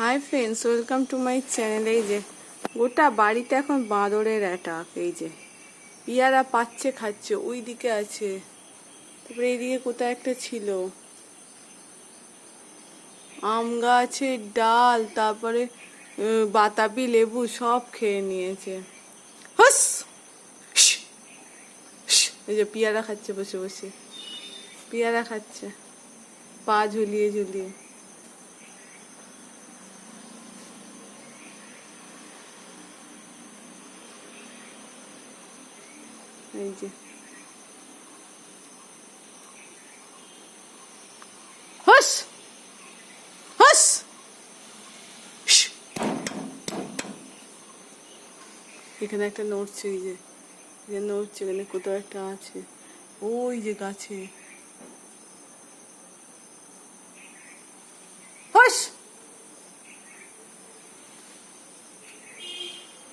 Hi friends welcome to my channel এই যে, গোটা বাড়িতে এখন বাঁদরের অ্যাটাক এই যে। পিয়ারা পাচ্ছে, খাচ্ছে ওই দিকে আছে। তারপরে এইদিকে কোথায় একটা ছিল? আম গাছের ডাল, তারপরে বাতাবি, লেবু সব খেয়ে নিয়েছে। হস! এই যে পিয়ারা খাচ্ছে বসে বসে। পিয়ারা খাচ্ছে। পা ঝুলিয়ে ঝুলিয়ে। এই যে। হস! হস! এখানে একটা নড়ছে, এই যে। যে নড়ছে, এখানে কোথাও একটা আছে। ওই যে গাছে।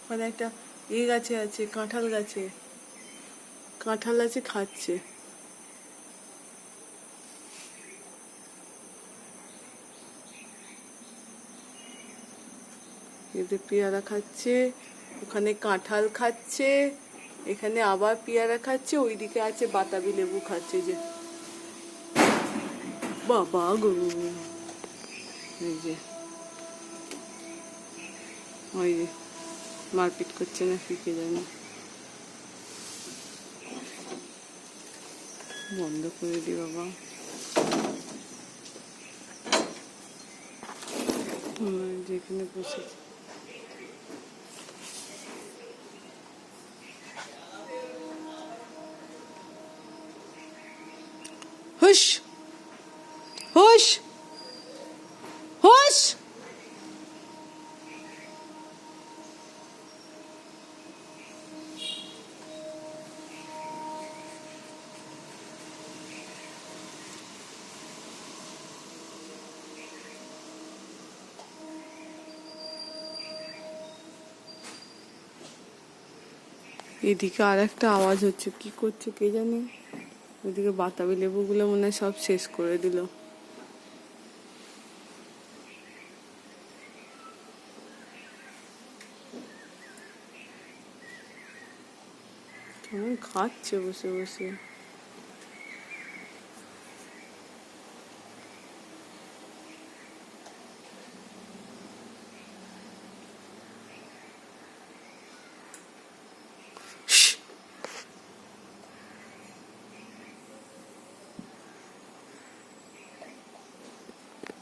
ওখানে একটা এ গাছে আছে, কাঁঠাল গাছে। কাঁঠাল আছে, খাচ্ছে। এতে পেয়ারা খাচ্ছে, ওখানে কাঁঠাল খাচ্ছে, এখানে আবার পেয়ারা খাচ্ছে, ওইদিকে আছে বাতাবি লেবু খাচ্ছে যে। বাবা গরু এই যে। ওই যে, মারপিট করছে না ফিকে জানে। বন্ধ করে দি বাবা হুম, যেখানে বসেছে হুশ হুশ হুশ এদিকে আর একটা আওয়াজ হচ্ছে, কি করছে কে জানে? ওইদিকে বাতাবি লেবুগুলো মনে হয় সব শেষ করে দিল। কেমন খাচ্ছে বসে বসে।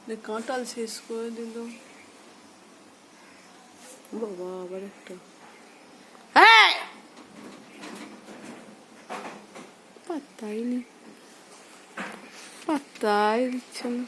এ কাঁঠাল শেষ করে দিল বাবা আবার একটা এই! পাত্তাই নেই পাত্তাই দিচ্ছে না